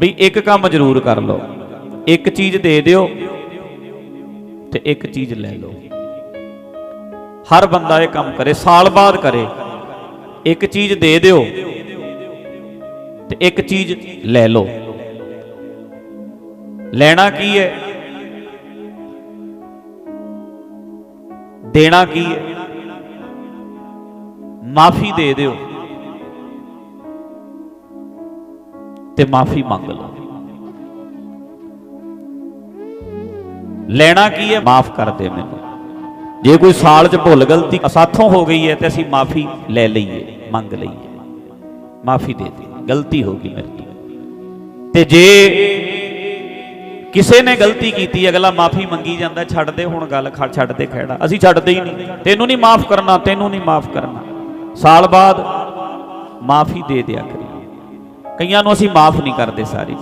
ਵੀ ਇੱਕ ਕੰਮ ਜ਼ਰੂਰ ਕਰ ਲਓ। ਇੱਕ ਚੀਜ਼ ਦੇ ਦਿਓ ਤੇ ਇੱਕ ਚੀਜ਼ ਲੈ ਲਓ। ਹਰ ਬੰਦਾ ਇਹ ਕੰਮ ਕਰੇ, ਸਾਲ ਬਾਅਦ ਕਰੇ। ਇੱਕ ਚੀਜ਼ ਦੇ ਦਿਓ ਤੇ ਇੱਕ ਚੀਜ਼ ਲੈ ਲਓ। ਲੈਣਾ ਕੀ ਹੈ? ਦੇਣਾ ਕੀ ਹੈ? ਮਾਫੀ ਦੇ ਦਿਓ। ਤੇ ਮਾਫੀ ਮੰਗ ਲਓ। ਲੈਣਾ ਕੀ ਹੈ? ਮਾਫ ਕਰ ਦੇ ਮੈਨੂੰ। ਜੇ ਕੋਈ ਸਾਲ ਚ ਭੁੱਲ ਗਲਤੀ ਸਾਥੋਂ ਹੋ ਗਈ ਹੈ ਤੇ ਅਸੀਂ ਮਾਫੀ ਲੈ ਲਈਏ, ਮੰਗ ਲਈਏ। ਮਾਫੀ ਦੇ ਦੇ। ਗਲਤੀ ਹੋ ਗਈ ਮੇਰੇ ਤੋਂ। ਤੇ ਜੇ ਕਿਸੇ ਨੇ ਗਲਤੀ ਕੀਤੀ, ਅਗਲਾ ਮਾਫੀ ਮੰਗੀ ਜਾਂਦਾ, ਛੱਡ ਦੇ ਹੁਣ ਗੱਲ ਖੜ ਛੱਡ ਦੇ ਖੜਾ ਅਸੀਂ ਛੱਡਦੇ ਹੀ ਨਹੀਂ। ਤੈਨੂੰ ਨਹੀਂ ਮਾਫ ਕਰਨਾ, ਤੈਨੂੰ ਨਹੀਂ ਮਾਫ ਕਰਨਾ। ਸਾਲ ਬਾਅਦ ਮਾਫੀ ਦੇ ਦਿਆ ਕਰੀ ਕਈਆਂ ਨੂੰ ਅਸੀਂ ਮਾਫ ਨਹੀਂ ਕਰਦੇ ਸਾਰੀ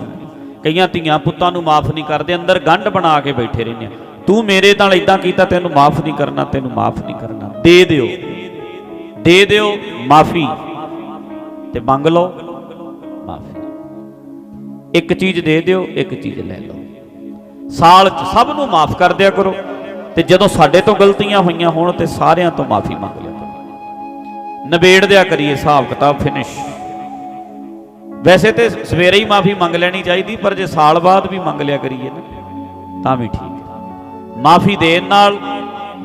ਕਈਆਂ ਧੀਆਂ ਪੁੱਤਾਂ ਨੂੰ ਮਾਫ ਨਹੀਂ ਕਰਦੇ, ਅੰਦਰ ਗੰਢ ਬਣਾ ਕੇ ਬੈਠੇ ਰਹਿੰਦੇ ਆ। ਤੂੰ ਮੇਰੇ ਨਾਲ ਇਦਾਂ ਕੀਤਾ, ਤੈਨੂੰ ਮਾਫ ਨਹੀਂ ਕਰਨਾ, ਤੈਨੂੰ ਮਾਫ ਨਹੀਂ ਕਰਨਾ। ਦੇ ਦਿਓ। ਦੇ ਦਿਓ, ਮਾਫੀ। ਤੇ ਮੰਗ ਲਓ, ਮਾਫੀ। ਇੱਕ ਚੀਜ਼ ਦੇ ਦਿਓ, ਇੱਕ ਚੀਜ਼ ਲੈ ਲਓ। ਸਾਲ ਚ ਸਭ ਨੂੰ ਮਾਫ ਕਰ ਦਿਆ ਕਰੋ। ਤੇ ਜਦੋਂ ਸਾਡੇ ਤੋਂ ਗਲਤੀਆਂ ਹੋਈਆਂ ਹੋਣ, ਤੇ ਸਾਰਿਆਂ ਤੋਂ ਮਾਫੀ ਮੰਗ ਲਿਆ ਕਰੋ। ਨਿਬੇੜ ਦਿਆ ਕਰੀਏ ਹਿਸਾਬ ਕਿਤਾਬ ਫਿਨਿਸ਼ ਵੈਸੇ ਤੇ ਸਵੇਰੇ ਹੀ ਮਾਫੀ ਮੰਗ ਲੈਣੀ ਚਾਹੀਦੀ, ਪਰ ਜੇ ਸਾਲ ਬਾਅਦ ਵੀ ਮੰਗ ਲਿਆ ਕਰੀਏ ਨਾ, ਤਾਂ ਵੀ ਠੀਕ ਹੈ। ਮਾਫੀ ਦੇਣ ਨਾਲ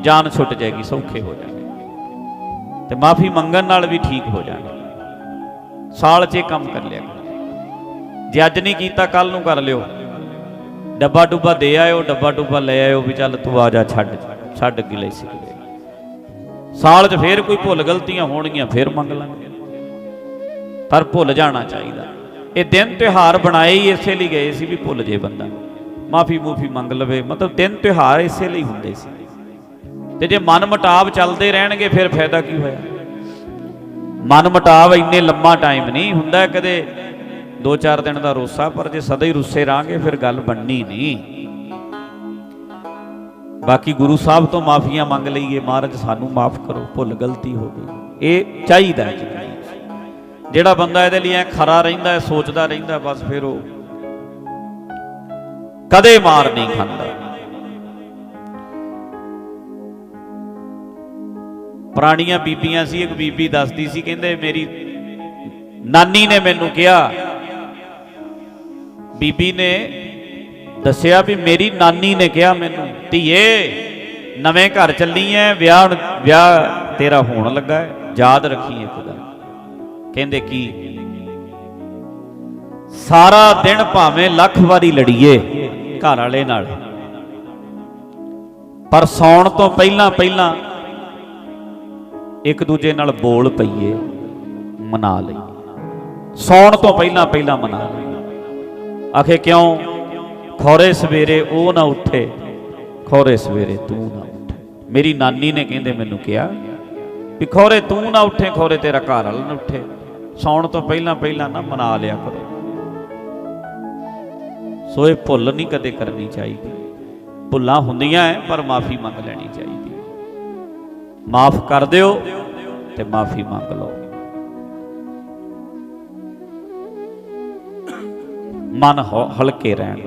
ਜਾਨ ਛੁੱਟ ਜਾਏਗੀ, ਸੌਖੇ ਹੋ ਜਾਣਗੇ। ਤੇ ਮਾਫੀ ਮੰਗਣ ਨਾਲ ਵੀ ਠੀਕ ਹੋ ਜਾਣਗੇ। ਸਾਲ 'ਚ ਇਹ ਕੰਮ ਕਰ ਲਿਆ ਜੇ ਅੱਜ ਨਹੀਂ ਕੀਤਾ ਕੱਲ ਨੂੰ ਕਰ ਲਿਓ। ਡੱਬਾ ਡੁੱਬਾ ਦੇ ਆਇਓ, ਡੱਬਾ ਡੁੱਬਾ ਲੈ ਆਇਓ ਵੀ ਚੱਲ ਤੂੰ ਆ ਜਾ, ਛੱਡ ਛੱਡ ਕੇ ਗਿਲੇ ਸਿਕਲੇ ਸਾਲ 'ਚ ਫੇਰ ਕੋਈ ਭੁੱਲ ਗਲਤੀਆਂ ਹੋਣਗੀਆਂ, ਫੇਰ ਮੰਗ ਲਾਂਗੇ। ਪਰ ਭੁੱਲ ਜਾਣਾ ਚਾਹੀਦਾ। ਇਹ ਦਿਨ ਤਿਉਹਾਰ ਬਣਾਏ ਹੀ ਇਸੇ ਲਈ ਗਏ ਸੀ ਵੀ ਭੁੱਲ ਜੇ ਬੰਦਾ। ਮਾਫੀ ਮੂਫੀ ਮੰਗ ਲਵੇ, ਮਤਲਬ ਦਿਨ ਤਿਉਹਾਰ ਇਸੇ ਲਈ ਹੁੰਦੇ ਸੀ। ਤੇ ਜੇ ਮਨ ਮਟਾਵ ਚੱਲਦੇ ਰਹਿਣਗੇ, ਫਿਰ ਫਾਇਦਾ ਕੀ ਹੋਇਆ? ਮਨ ਮਟਾਵ ਇੰਨੇ ਲੰਮਾ ਟਾਈਮ ਨਹੀਂ ਹੁੰਦਾ, ਕਦੇ 2-4 ਦਿਨ ਦਾ ਰੋਸਾ, ਪਰ ਜੇ ਸਦਾ ਹੀ ਰੁੱਸੇ ਰਾਂਗੇ ਫਿਰ ਗੱਲ ਬਣਨੀ ਨਹੀਂ। ਬਾਕੀ ਗੁਰੂ ਸਾਹਿਬ ਤੋਂ ਮਾਫੀਆਂ ਮੰਗ ਲਈਏ, ਮਹਾਰਾਜ ਸਾਨੂੰ ਮਾਫ ਕਰੋ, ਭੁੱਲ ਗਲਤੀ ਹੋ ਗਈ। ਇਹ ਚਾਹੀਦਾ ਜੀ। ਜਿਹੜਾ ਬੰਦਾ ਇਹਦੇ ਲਈ ਐ ਖਰਾ ਰਹਿੰਦਾ ਹੈ, ਸੋਚਦਾ ਰਹਿੰਦਾ ਬਸ ਫਿਰ ਉਹ ਕਦੇ ਮਾਰ ਨਹੀਂ ਖਾਂਦਾ। ਪੁਰਾਣੀਆਂ ਬੀਬੀਆਂ ਸੀ, ਇੱਕ ਬੀਬੀ ਦੱਸਦੀ ਸੀ, ਕਹਿੰਦੇ ਮੇਰੀ ਨਾਨੀ ਨੇ ਮੈਨੂੰ ਕਿਹਾ, ਬੀਬੀ ਨੇ ਦੱਸਿਆ ਵੀ ਮੇਰੀ ਨਾਨੀ ਨੇ ਕਿਹਾ ਮੈਨੂੰ, ਧੀਏ, ਨਵੇਂ ਘਰ ਚੱਲੀ ਐ, ਵਿਆਹ ਵਿਆਹ ਤੇਰਾ ਹੋਣ ਲੱਗਾ ਹੈ, ਯਾਦ ਰੱਖੀ ਇੱਕ ਗੱਲ ਕਹਿੰਦੇ ਕੀ? ਸਾਰਾ ਦਿਨ ਭਾਵੇਂ ਲੱਖ ਵਾਰੀ ਲੜੀਏ ਘਰ ਵਾਲੇ ਨਾਲ। ਪਰ ਸੌਣ ਤੋਂ ਪਹਿਲਾਂ ਪਹਿਲਾਂ ਇੱਕ ਦੂਜੇ ਨਾਲ ਬੋਲ ਪਈਏ, ਮਨਾ ਲਈ। ਸੌਣ ਤੋਂ ਪਹਿਲਾਂ ਪਹਿਲਾਂ ਮਨਾ ਲਈ। ਆਖੇ ਕਿਉਂ? ਖੋਰੇ ਸਵੇਰੇ ਉਹ ਨਾ ਉੱਠੇ, ਖੋਰੇ ਸਵੇਰੇ ਤੂੰ ਨਾ ਉੱਠੇ। ਮੇਰੀ ਨਾਨੀ ਨੇ ਕਹਿੰਦੇ ਮੈਨੂੰ ਕਿਹਾ ਵੀ ਖੋਰੇ ਤੂੰ ਨਾ ਉੱਠੇ, ਖੋਰੇ ਤੇਰਾ ਘਰ ਵਾਲਾ ਨਾ ਉੱਠੇ। ਸੌਣ ਤੋਂ ਪਹਿਲਾਂ ਪਹਿਲਾਂ ਨਾ ਮਨਾ ਲਿਆ ਕਰੋ। ਸੋ ਇਹ ਭੁੱਲ ਨਹੀਂ ਕਦੇ ਕਰਨੀ ਚਾਹੀਦੀ। ਭੁੱਲਾਂ ਹੁੰਦੀਆਂ ਐ, ਪਰ ਮਾਫੀ ਮੰਗ ਲੈਣੀ ਚਾਹੀਦੀ। ਮਾਫ ਕਰ ਦਿਓ ਤੇ ਮਾਫੀ ਮੰਗ ਲਓ। ਮਨ ਹਲਕੇ ਰਹਿਣ